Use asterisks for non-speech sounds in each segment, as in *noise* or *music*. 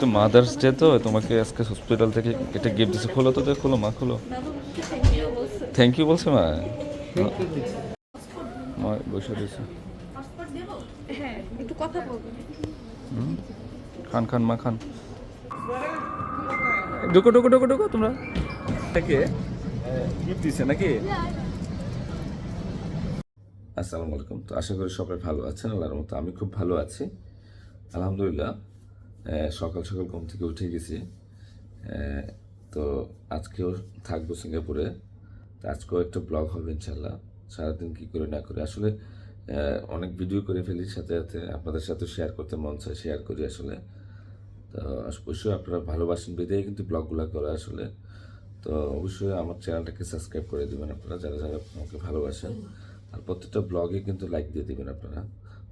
তো mother's day তো তোমাকে আজকে হসপিটাল থেকে একটা গিফট দিছে। খোলো তো দেখো খোলো মা খোলো। থ্যাংক ইউ বলছে থ্যাংক ইউ বলছে মা। মা বসে দেবো হ্যাঁ একটু কথা বলব খান খান মা খান। ঢুকো ঢুকো ঢুকো ঢুকো তোমরা। নাকি গিফট দিছে নাকি? আসসালামু আলাইকুম। তো আশা করি সবাই ভালো আছেন আল্লাহর মতো আমি খুব ভালো আছি। আলহামদুলিল্লাহ। সকাল সকাল ঘুম থেকে উঠে গেছি। তো আজকেও থাকব সিঙ্গাপুরে। তো আজকেও একটা ব্লগ হবে ইনশাল্লাহ সারাদিন কী করে না করে। আসলে অনেক ভিডিও করে ফেলি সাথে সাথে। আপনাদের সাথে শেয়ার করতে মন চায় শেয়ার করি আসলে। তো অবশ্যই আপনারা ভালোবাসেন বেঁধেই কিন্তু ব্লগগুলো করা আসলে। তো অবশ্যই আমার চ্যানেলটাকে সাবস্ক্রাইব করে দেবেন আপনারা, যারা যারা আমাকে ভালোবাসেন। আর প্রত্যেকটা ব্লগে কিন্তু লাইক দিয়ে দেবেন আপনারা।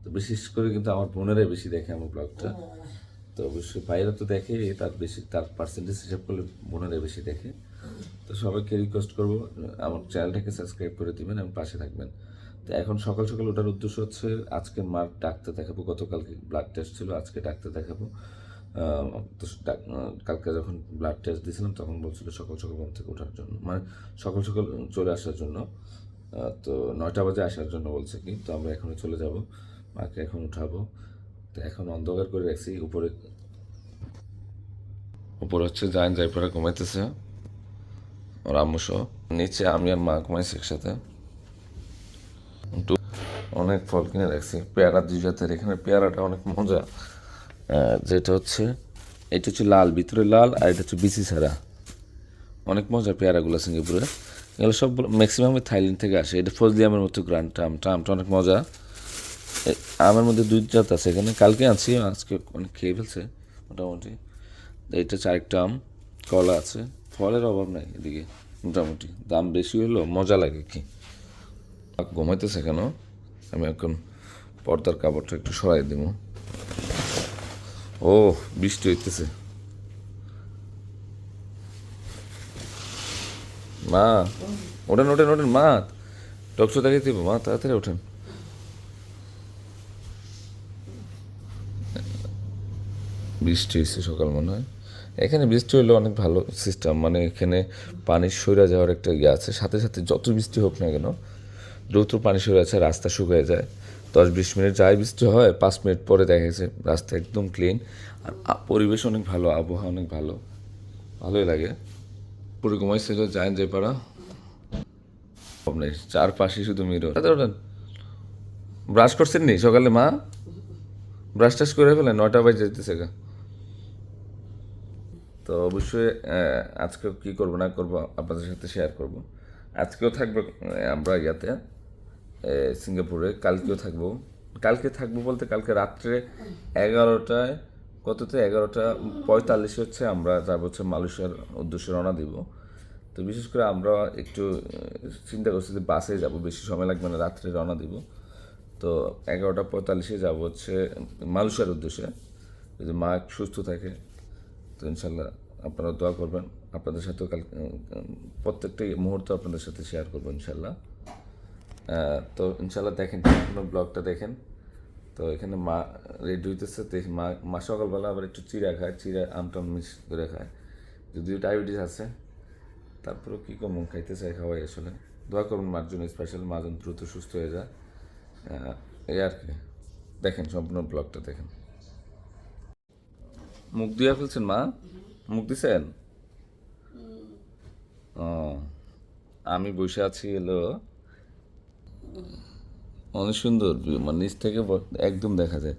তো বিশেষ করে কিন্তু আমার বোনেরাই বেশি দেখে আমার ব্লগটা তো অবশ্যই বাইরে তো দেখে, তার বেশি, তার পার্সেন্টেজ হিসাব করলে বোনেরাই বেশি দেখে। তো সবাইকে রিকোয়েস্ট করব, আমার চ্যানেলটাকে সাবস্ক্রাইব করে দিবেন এবং পাশে থাকবেন। তো এখন সকাল সকাল ওটার উদ্দেশ্য হচ্ছে, আজকে মার ডাক্তার দেখাবো, গতকালকে ব্লাড টেস্ট ছিল, আজকে ডাক্তার দেখাবো। তো কালকে যখন ব্লাড টেস্ট দিয়েছিলাম, তখন বলছিল সকাল সকাল ঘুম থেকে ওঠার জন্য মানে সকাল সকাল চলে আসার জন্য। তো নয়টা বাজে আসার জন্য বলছে কি, তো আমরা এখনই চলে যাব, মাকে এখন উঠাবো। এখন অন্ধকার করে রাখছি, উপরে। উপরে হচ্ছে জায়ন জায়পাড়া ঘুমাইতেছে, ওর আম্মু সহ। নিচে আমি আর মা ঘুমাইছি একসাথে। অনেক ফল কিনে রাখছি। পেয়ারা দুই জাতের, এখানে পেয়ারাটা অনেক মজা। যেটা হচ্ছে, এটা হচ্ছে লাল, ভিতরে লাল আর এটা হচ্ছে বিসি ছাড়া। অনেক মজা পেয়ারাগুলো সিঙ্গাপুরে। এগুলো সব ম্যাক্সিমামই থাইল্যান্ড থেকে আসে। এটা ফজলি আমের মতো গ্রান্ড আমটা আমটা অনেক মজা। আমের মধ্যে দুই জাত আছে। এখানে কালকে আনছি, আজকে অনেক খেয়ে ফেলছে, মোটামুটি। এটা হচ্ছে আরেকটা আম, কলা আছে। ফলের অভাব নাই এদিকে, মোটামুটি। দাম বেশি হলেও মজা লাগে কি। ঘুমাইতেছে কেন? আমি এখন পর্দার কাপড়টা একটু সরাই দিব। ও, বৃষ্টি হইতেছে। মা, ওঠেন ওঠেন ওঠেন, মা। টকশো দেখাই দিব, মা, তাড়াতাড়ি ওঠেন। বৃষ্টি হয়েছে সকাল মনে হয়। এখানে বৃষ্টি হলে অনেক ভালো সিস্টেম মানে এখানে পানি সইরা যাওয়ার একটা ইয়ে আছে। সাথে সাথে যত বৃষ্টি হোক না কেন, দ্রুত পানি সরে আছে রাস্তা শুকিয়ে যায়। দশ বিশ মিনিট যাই বৃষ্টি হয়, পাঁচ মিনিট পরে দেখা গেছে রাস্তা একদম ক্লিন আর পরিবেশ অনেক ভালো, আবহাওয়া অনেক ভালো। ভালোই লাগে। পুরো ঘুমাইছিল যায় যে পাড়া নেই, চারপাশে শুধু মিরর ব্রাশ করছেন নি সকালে মা? ব্রাশ টাশ করে ফেলেন, নয়টা বাজে যেতেছে গা। তো অবশ্যই আহ, আজকে কি করব না করব আপনাদের সাথে শেয়ার করব। আজকেও থাকব আমরা ইয়াতে সিঙ্গাপুরে কালকেও থাকব। কালকে থাকব বলতে কালকে রাত্রে এগারোটায় কততে? এগারোটা পঁয়তাল্লিশে হচ্ছে আমরা যাব হচ্ছে মালয়েশিয়ার উদ্দেশ্যে রওনা দিব। তো বিশেষ করে আমরা একটু চিন্তা করছি যে বাসে যাব বেশি সময় লাগবে না রাত্রে রওনা দিব। তো এগারোটা পঁয়তাল্লিশে যাব হচ্ছে মালয়েশিয়ার উদ্দেশ্যে। যদি মা সুস্থ থাকে। ইনশাল্লাহ আপনারা দোয়া করবেন। আপনাদের সাথেও কাল প্রত্যেকটা মুহূর্ত আপনাদের সাথে শেয়ার করব ইনশাল্লাহ তো ইনশাল্লাহ দেখেন সম্পূর্ণ ব্লগটা দেখেন। তো এখানে মা রেডি হইতেছে এই মা মা সকালবেলা আবার একটু চিড়া খায়, চিড়া আমটাম মিক্স করে খায়। যদিও ডায়াবেটিস আছে, তারপরেও কী কম খাইতে চাই খাওয়াই আসলে। দোয়া করুন মার জন্য স্পেশাল মা যেন দ্রুত সুস্থ হয়ে যায়। এই আর কি। দেখেন, সম্পূর্ণ ব্লগটা দেখেন। মুখ দিয়া ফেলছেন মা? মুখ দিছেন? ও আমি বসে আছি এলো অনেক সুন্দর মানে নিচ থেকে একদম দেখা যায়।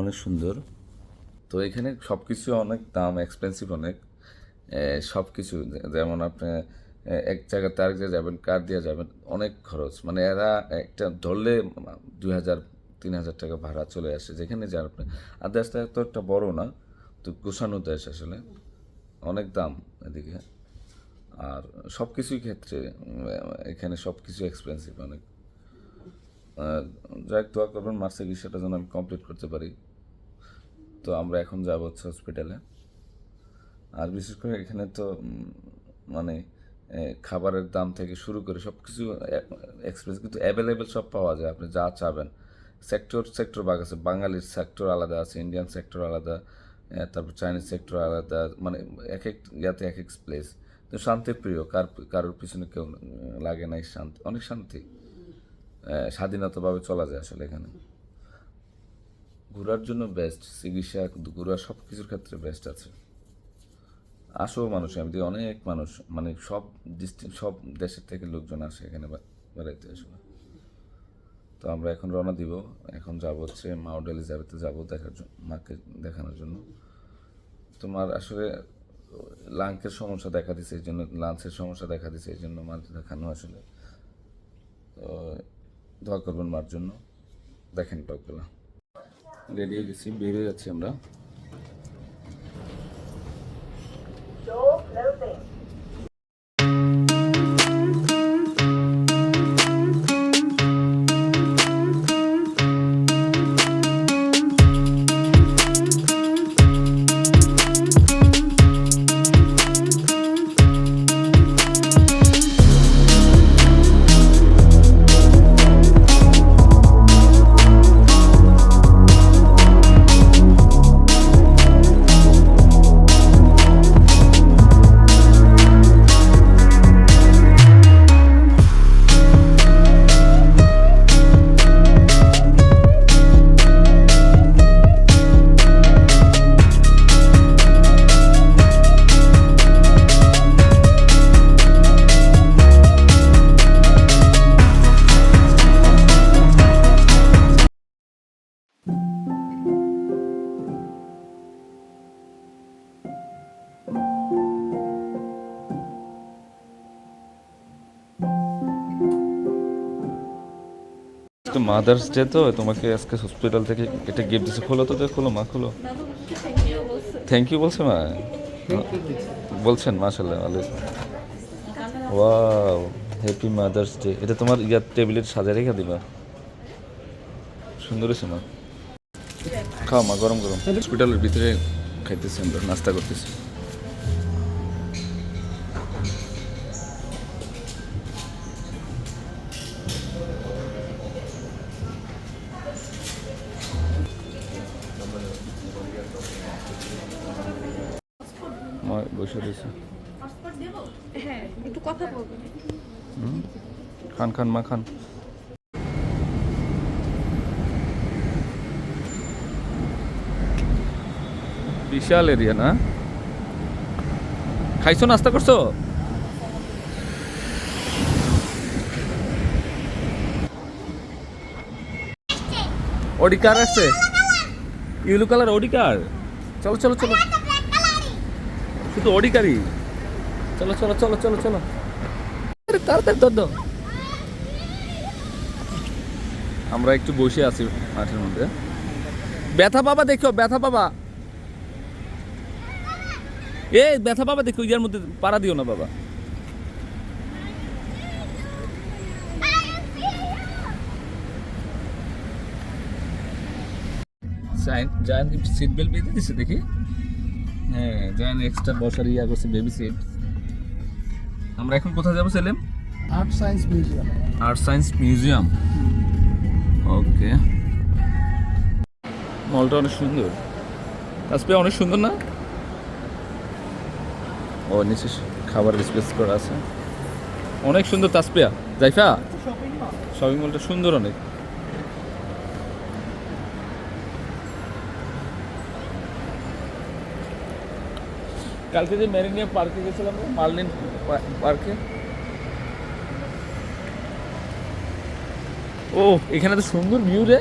অনেক সুন্দর। তো এখানে সব কিছু অনেক দাম এক্সপেন্সিভ অনেক। সব কিছু যেমন আপনি এক জায়গাতে আরেক জায়গায় যাবেন কার দিয়ে যাবেন অনেক খরচ। মানে এরা একটা ধরলে দুই হাজার তিন হাজার টাকা ভাড়া চলে আসে। যেখানে যান আপনি। আর দেশটা তো একটা বড় না, তো গোছানো দেশ আসলে। অনেক দাম এদিকে। আর সব কিছুই ক্ষেত্রে এখানে সব কিছু এক্সপেন্সিভ অনেক যাই দোয়া করবেন মার চিকিৎসাটা যেন আমি কমপ্লিট করতে পারি। তো আমরা এখন যাব হচ্ছে হসপিটালে আর বিশেষ করে এখানে তো মানে খাবারের দাম থেকে শুরু করে সব কিছু এক্সপ্রেস কিন্তু অ্যাভেলেবেল সব পাওয়া যায়। আপনি যা চাবেন। সেক্টর সেক্টর ভাগ আছে। বাঙালির সেক্টর আলাদা আছে ইন্ডিয়ান সেক্টর আলাদা তারপর চাইনিজ সেক্টর আলাদা মানে এক এক ইয়াতে এক এক প্লেস তো শান্তিপ্রিয় কার, কারোর পিছনে কেউ লাগে নাই শান্তি, অনেক শান্তি। স্বাধীনতাভাবে চলা যায় আসলে এখানে। ঘোরার জন্য বেস্ট চিকিৎসা, ঘোরা সব কিছুর ক্ষেত্রে বেস্ট আছে। আসো মানুষ এমনি অনেক মানুষ মানে সব ডিস্ট্রিক্ট সব দেশের থেকে লোকজন আসে এখানে বেড়াইতে আসলে। তো আমরা এখন রওনা দিব। এখন যাব হচ্ছে মাউন্ট এলিজাবেথে যাব দেখার জন্য মাকে দেখানোর জন্য। তোমার আসলে লাংকের সমস্যা দেখা দিছে এই জন্য লাঞ্চের সমস্যা দেখা দিছে এই জন্য মার দেখানো আসলে। তো দোয়া করবেন মার জন্য। দেখেন টকগুলো রেডি হয়ে গেছি বেরিয়ে যাচ্ছি আমরা. মাদার্স ডে তো, তোমাকে আজকে হসপিটাল থেকে এটা গিফট দিছে। খোলো তো, খোলো মা, খোলো। থ্যাংক ইউ বলছে মা? বলছেন মাশাল্লাহ ভালো ওয়াও হ্যাপি মাদার্স ডে এটা তোমার ইয়ার টেবিলের সাজা রেখে দিবা। সুন্দর মা। খাও মা, গরম গরম। হসপিটালের ভিতরে খাইতেছি আমরা, নাস্তা করতেছি। খান খান মা খান বিশাল এরিয়া না? খাইছো, নাস্তা করছ? অডি কার আসছে ইউলো কালার অডি কার? চলো চলো চলো। শুধু অডি কারই। চলো চলো চলো চলো চলো। তাড়াতাড়ি দর দাও আমরা একটু বসে আছি মাঠের মধ্যে। ব্যথা বাবা দেখো ব্যথা বাবা এ ব্যথা বাবা দেখো ইয়ার মধ্যে পাড়া দিও না বাবা। জায়ান সিট বেল্ট বেঁধে দিছে দেখি? হ্যাঁ জায়ান এক্সট্রা বসার ইয়া করছে বেবি সিট আমরা এখন কোথায় যাব সেলেম? Art science museum art science museum okay. মলটা অনেক সুন্দর। তাসপিয়া অনেক সুন্দর না? ও, নিচে খাবার স্পেস করা আছে। অনেক সুন্দর তাসপিয়া। জাইফা? শপিং মলটা সুন্দর অনেক। কালকে যে মেরিনিয়া পার্কে গেছিলাম মার্লিন পার্কে ও এখানে তো সুন্দর ভিউ রে।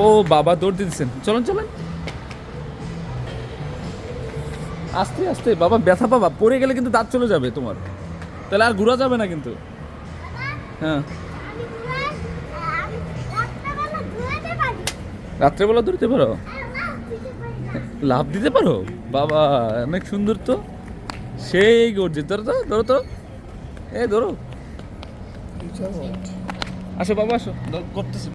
ও বাবা দৌড় দিতেছেন। চলুন চলুন। আস্তে আস্তে বাবা ব্যথা বাবা পড়ে গেলে কিন্তু দাঁত চলে যাবে তোমার। তাহলে আর ঘোরা যাবে না কিন্তু। হ্যাঁ। রাত্রেবেলা দৌড়তে পারো? লাভ দিতে পারো? বাবা অনেক সুন্দর তো। সেই গর্জে ধরো তো ধরো তো এ ধরো। আসো বাবা আসো। করতেছি।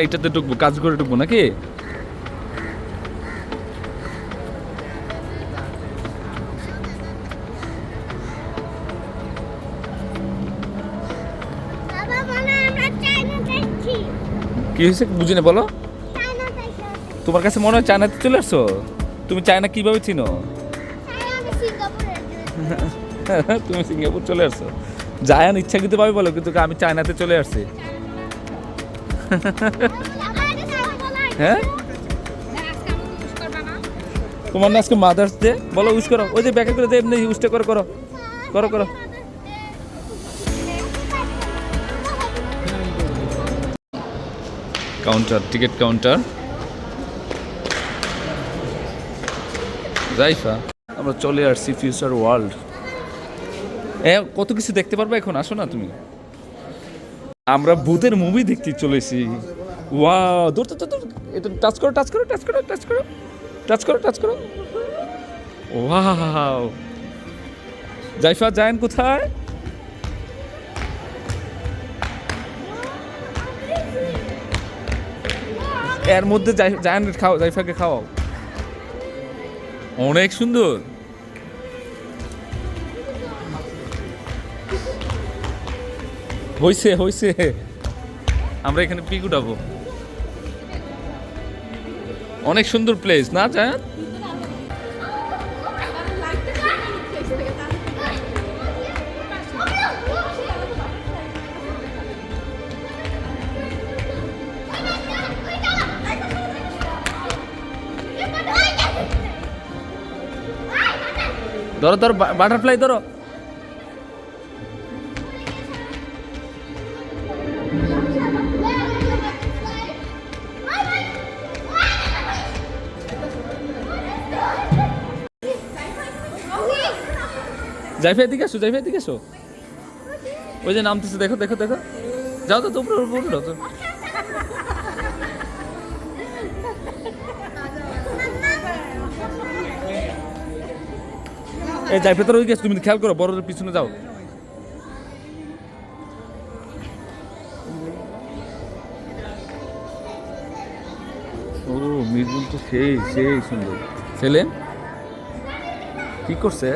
এখন এইটাতে ঢুকবো কাজ করে ঢুকবো নাকি? কি হয়েছে বুঝি না বলো। তোমার কাছে মনে হয় চায়নাতে চলে আসছো? তুমি চায়না কীভাবে চিনো? *laughs* তুমি সিঙ্গাপুর চলে আসছো। জায়ান ইচ্ছাকৃত ভাবে বলো কিন্তু আমি চায়নাতে চলে আসছি। হ্যাঁ? তোমার না আজকে মাদার্স ডে বলো ইউজ করো। ওই যে ব্যাকে করে দে এমনি ইউজটা করো করো। করো করো। কাউন্টার টিকিট কাউন্টার জাইফা আমরা চলে আসছি ফিউচার ওয়ার্ল্ড এ কত কিছু দেখতে পারবে এখন? আসো না তুমি। আমরা ভূতের মুভি দেখতে চলেছি ওয়া দূর দূর এটা টাচ করো টাচ করো টাচ করো টাচ করো। টাচ করো টাচ করো। ওয়াও জাইফা, জায়ান কোথায়? এর মধ্যে জায়ান খাও জাইফাকে খাওয়াও। অনেক সুন্দর। হইছে হইছে। আমরা এখানে পিক উঠাবো। অনেক সুন্দর প্লেস না, জায়ান? ধরো ধরো বাটারফ্লাই ধরো। জাইফা এদিকে আসো জাইফা এদিকে আসো। ওই যে নামতেছে দেখো দেখো দেখো। যাও তো তোমরা উঠো তো। এই জাইফা তোর ওই গেছ তুমি খেয়াল করো বড়দের পিছনে যাও। ও মিরগুন তো সেই সেই সুন্দর। ছেলে? কি করছে?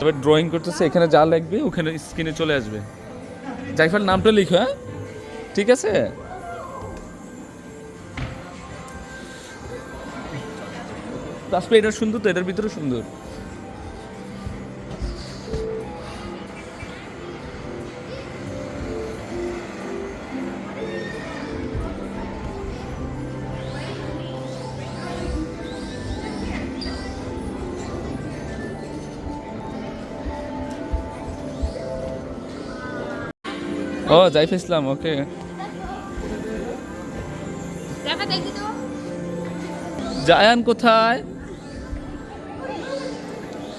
তবে ড্রয়িং করতেছে, এখানে যা লাগবে ওখানে স্ক্রিনে চলে আসবে। জাইফার নামটা লিখো হ্যাঁ? ঠিক আছে? তারপরে এটা সুন্দর তো, এটার ভিতরে সুন্দর। জাইফ ইসলাম ওকে। জায়ান কোথায়?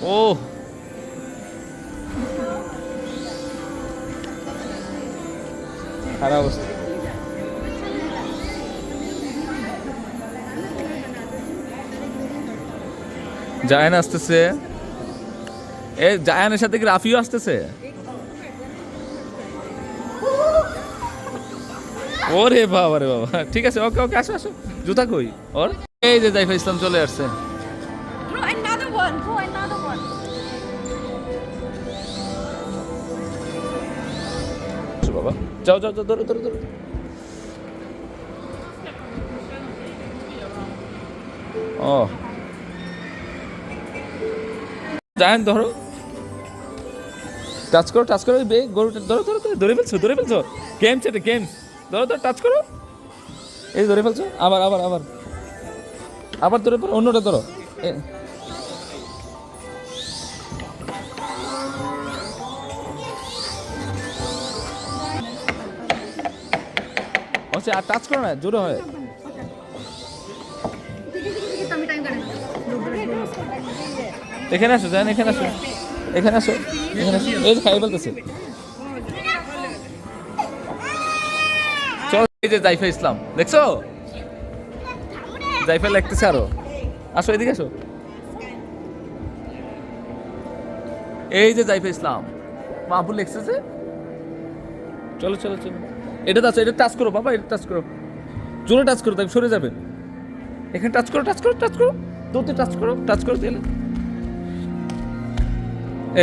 ও। খারাপ অবস্থা। জায়ান আসতেছে। এ জায়ানের সাথে কি রাফিও আসতেছে? ওরে বাবা রে বাবা। ঠিক আছে ওকে ওকে আসো আসো। জুতা কই? ওর? এই যে জাইফা ইসলাম চলে আসছে। বাবা। যাও যাও যাও ধরো ধরো ধরো। ও। জায়ান ধরো। টাচ করো টাচ করো বে গরুটা ধরো ধরো ধরো ধরে ফেলছো ধরে ফেলছো। গেমস এটা গেমস। ধরো ধরো টাচ করো। এই ধরে ফেলছো? আবার আবার আবার। আবার ধরে ফেলো অন্যটা ধরো। আচ্ছা আর টাচ করো না, জোরে হয়। এখানে আসো, জান, এখানে আসো। এখানে আসো। এখানে আসো এই খাই বলতেছে এই যে জাইফা ইসলাম, দেখছ? জাইফা লাগতেছে আরও। আসো, এদিকে আসো। এই যে জাইফা ইসলাম। মাহবুল লেখছে যে? চলো চলো চলো। এটা টাচ এটা টাচ করো, বাবা, এটা টাচ করো। জোরে টাচ করো, তাই সরে যাবেন এখানে টাচ করো টাচ করো টাচ করো। তোতে টাচ করো টাচ করো তাহলে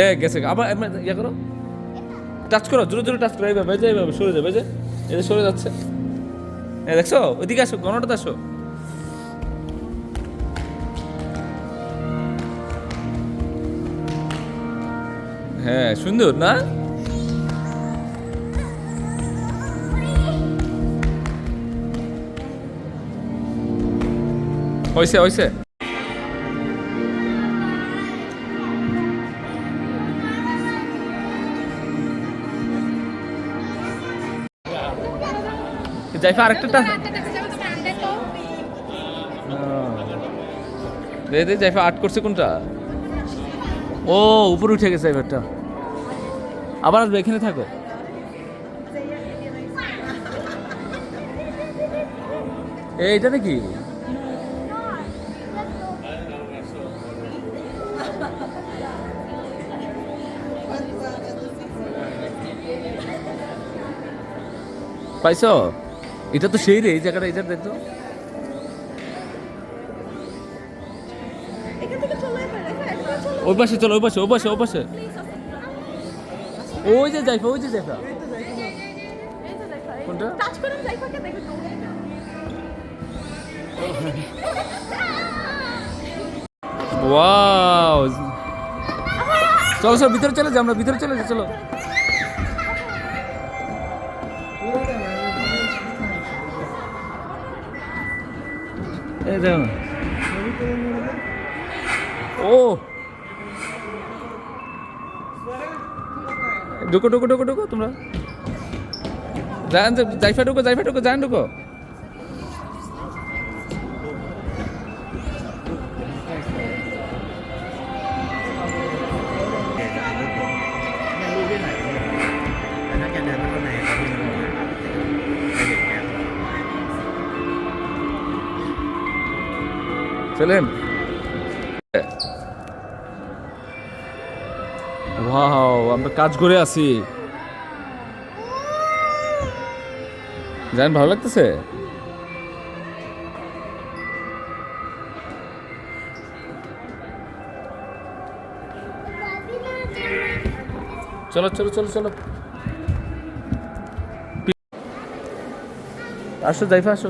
এ, গেছে, আবার ইয়ে করো। টাচ করো, জোরে জোরে টাচ করো, এইভাবে যে, এইভাবে, সরে যাবে যে যে, সরে যাচ্ছে। দেখছ? ওইদিকে আসো গণটা আসো। হ্যাঁ সুন্দর না? হয়েছে হয়েছে জাইফা আরেকটা দে জাইফা আট করছে কোনটা? ও উপরে উঠে গেছে এবারটা। আবার আসবে এখানে থাকো। এইটা নাকি? পাইছো? এটা তো সেই রে এই জায়গাটা এটা দেখতো। ওই পাশে চলো ওই পাশে ওই পাশে ওই পাশে। ওই যে যাইফা ওই যে যাইফা কোনটা? দেখো তো ওয়াও। চলো চলো ভিতরে চলে যাই আমরা ভিতরে চলে যাই চলো। ও। ঢুকো ঢুকো ঢুকো ঢুকো তোমরা। যান জাইফা ঢুকো জাইফা ঢুকো যান ঢুকো। ওয়াও, আমরা কাজ করে আছি। জান ভালো লাগতেছে? চলো চলো চলো চলো। আসো জাইফা আসো।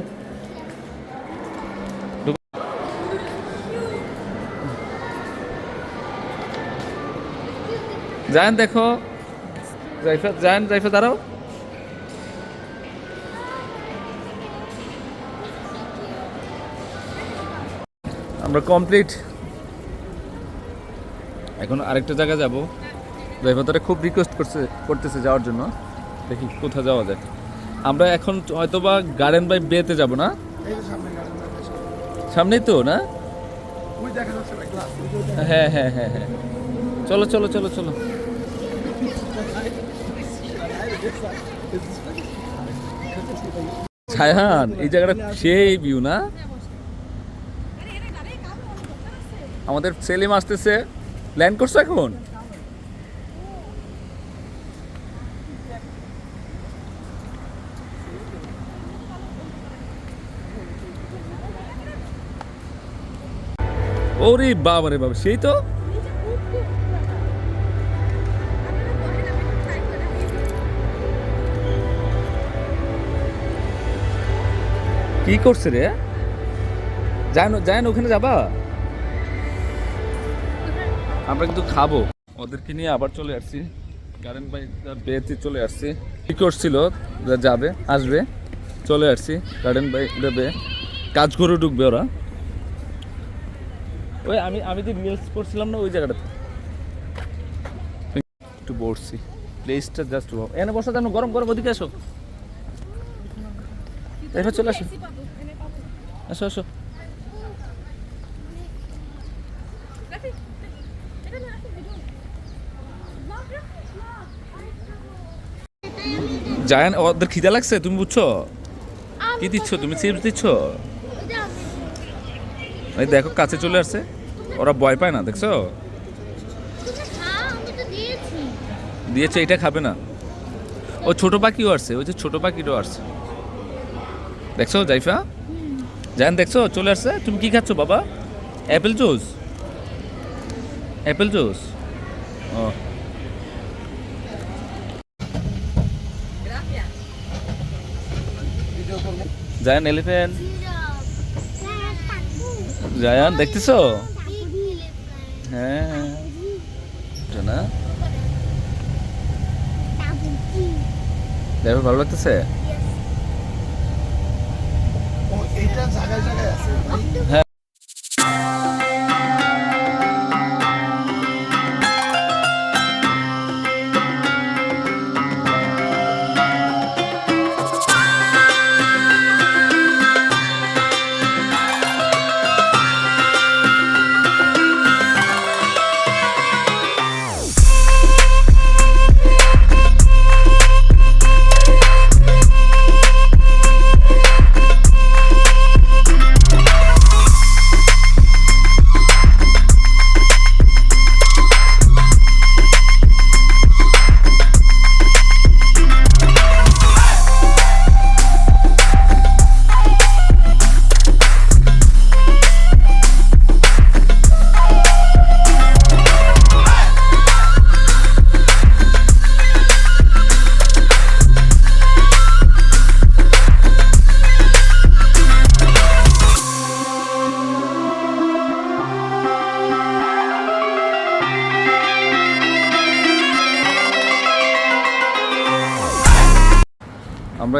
যান দেখো। জাইফা যান জাইফা দাঁড়াও। আমরা কমপ্লিট এখন আরেকটা জায়গায় যাব। জাইফা তারা খুব রিকোয়েস্ট করছে করতেছে যাওয়ার জন্য। দেখি কোথায় যাওয়া যায়। আমরা এখন হয়তোবা গার্ডেন বাই বেতে যাব না? সামনেই তো না? হ্যাঁ হ্যাঁ হ্যাঁ হ্যাঁ। চলো চলো চলো চলো। ছায়ান এই জায়গাটা সেই ভিউ না? আমাদের সেলিম আসতেছে। ল্যান্ড করছ এখন? ওরে বাবা রে বাবা, সেই তো? কি করছে রে? জানো জান ওখানে যাবা? আমরা কিন্তু খাব। ওদেরকে নিয়ে আবার চলে আসছি। কারেন্ট বাই বেতে চলে আসছি। কি করছিল? যাবে, আসবে। চলে আসছি। গার্ডেন বাই দেবে কাজ করে ঢুকবে ওরা। ওই, আমি আমি যে মিলস করছিলাম না, ওই জায়গাটাতে। একটু বসছি। প্লেসটা জাস্ট এনে বসা জানো গরম গরম, ওদিকে আসো এবার চলে আসো। আসো আসো জায়ান ওদের খিদা লাগছে তুমি বুঝছ? কি দিচ্ছ তুমি? চিপস দিচ্ছ? এই দেখো কাছে চলে আসছে। ওরা ভয় পায় না দেখছ? হ্যাঁ আমি তো দিয়েছি। দিয়েছে এটা খাবে না। ও ছোট পাখিও আসছে ওই যে ছোট পাখিটাও আসছে। দেখছ জাইফা? জান, দেখছ? চলে আসছে। তুমি কি খাচ্ছ, বাবা? অ্যাপেল জুস অ্যাপেল জুস ও। জায়ান এলিফ্যান্ট জায়ান, দেখতেছো? হ্যাঁ। না দেখো, ভালো লাগতেছে? ও এইটা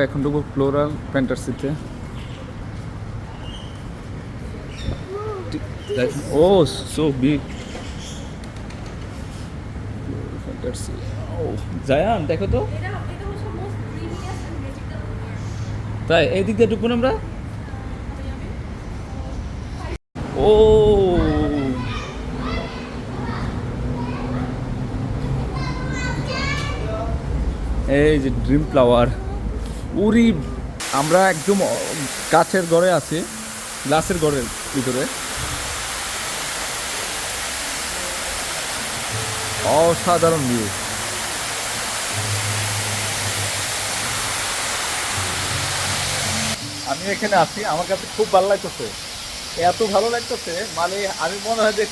এখন ঢুকবো ফ্লোরাল ফ্যান্টাসিতে। ও সো বিগ ফ্যান্টাসি। ও জায়ান দেখো তো। তাই এই দিক দিয়ে ঢুকবো আমরা? ও। এই যে ড্রিম ফ্লাওয়ার উরি আমরা একদম কাছের ঘরে আছি, গ্লাসের ঘরের ভিতরে। অসাধারণ ভিউ আমি এখানে আছি, আমার কাছে খুব ভালো লাগতেছে। এত ভালো লাগতেছে মানে আমি মনে হয় যে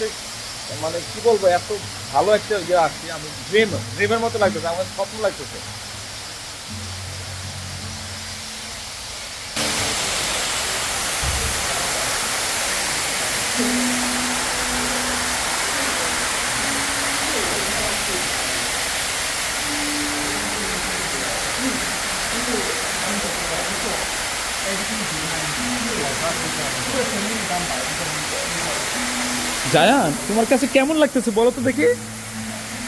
মানে কি বলব, এত ভালো একটা ইয়ে আসছি আমি ড্রিম ড্রিমের মতো লাগতেছে, আমার স্বপ্ন লাগতেছে। জায়ান তোমার কাছে কেমন লাগতেছে বলো তো দেখি?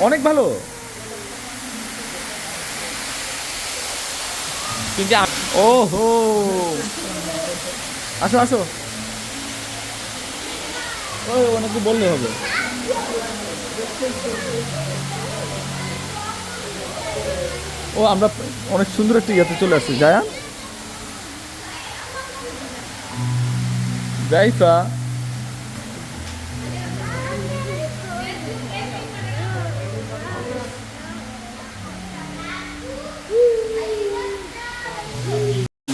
অনেক ভালো। কিন্তু ও হো আসো আসো। ও অনেকে বললে হবে। ও আমরা অনেক সুন্দর একটা ইয়াতে চলে আসছি। জায়ান? জাইফা?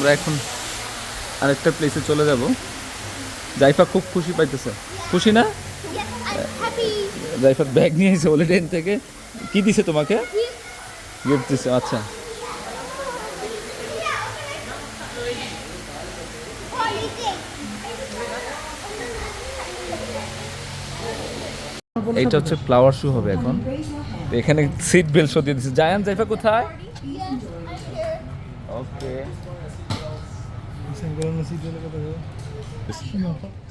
আমরা এখন আরেকটা প্লেসে চলে যাব। জাইফা খুব খুশি পাইতেছে। খুশি না? জাইফার ব্যাগ নিয়ে এসে হলিডে থেকে। কি দিছে তোমাকে? গিফট দিছে আচ্ছা। এইটা হচ্ছে ফ্লাওয়ার শু হবে এখন। এখানে সিট বেল্ট সরিয়ে দিচ্ছে জায়ান জাইফা কোথায়? ওকে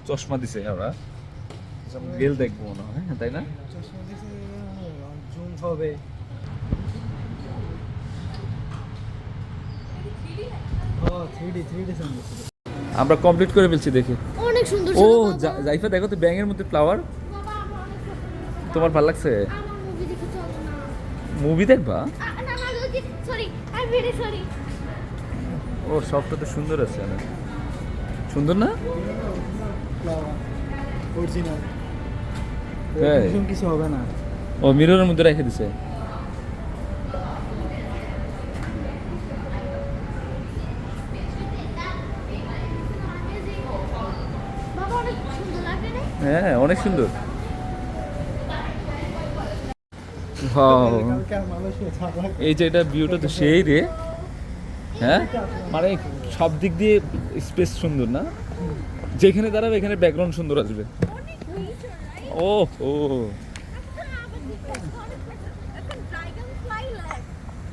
চশমা দিছে ওরা। গেল দেখব মনে হয় তাই না? জুম হবে। থ্রি ডি থ্রি আমরা কমপ্লিট করে ফেলছি দেখি। অনেক সুন্দর ও জাইফা দেখো তো ব্যাঙের মধ্যে ফ্লাওয়ার আমার। তোমার ভালো লাগছে? মুভি দেখে চলো না। মুভি দেখবা? না না সরি আই ভেরি সরি ও সবটা তো সুন্দর আছে অনেক। সুন্দর না? অরিজিনাল কিছু হবে না। ও মিররের মধ্যে রেখে দিছে? বাবা অনেক সুন্দর লাগে রে। হ্যাঁ অনেক সুন্দর। এই যে এটা ভিউটা তো সেই রে। হ্যাঁ? মানে সব দিক দিয়ে স্পেস সুন্দর না? যেখানে দাঁড়াবে এখানে ব্যাকগ্রাউন্ড সুন্দর আসবে। ও ও।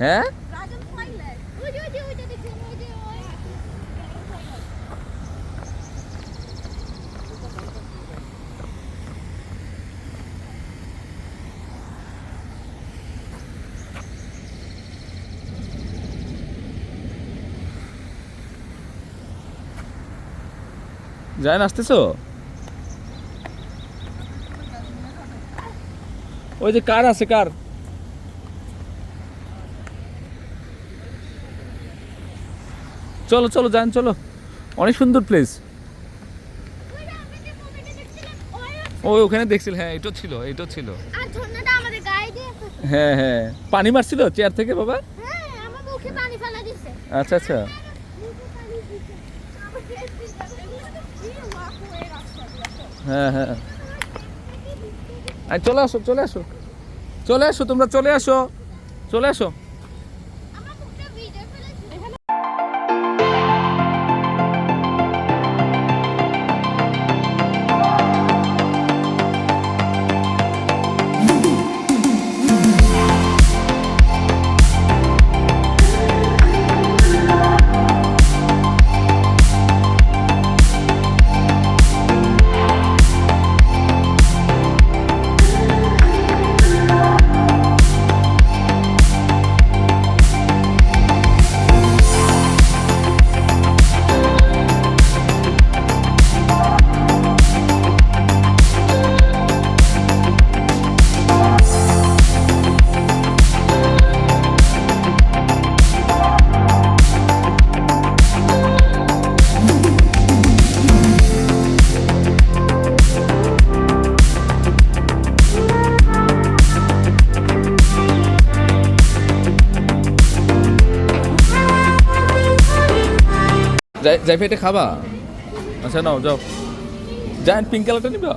হ্যাঁ Dragonfly leg. ওই যে ওই যে ওই যে দেখুন ওই যে ওই যায় না আসতেছো? ওই যে কার আছে কার? চলো চলো যান চলো। অনেক সুন্দর প্লেস ওই ওখানে দেখছিল হ্যাঁ এটাও ছিল এটাও ছিল। হ্যাঁ হ্যাঁ। পানি মারছিল চেয়ার থেকে বাবা? হ্যাঁ আচ্ছা আচ্ছা মুখে পানি দিছে আমার face দিচ্ছে। এগুলো তো free walkway রাস্তা দিয়ে। হ্যাঁ হ্যাঁ। চলে আসো চলে আসো। চলে আসো তোমরা চলে আসো। চলে আসো। যাই এটা খাবা। আচ্ছা নাও যাও। জায়েন্ট পিঙ্ক কালারটা নিবা?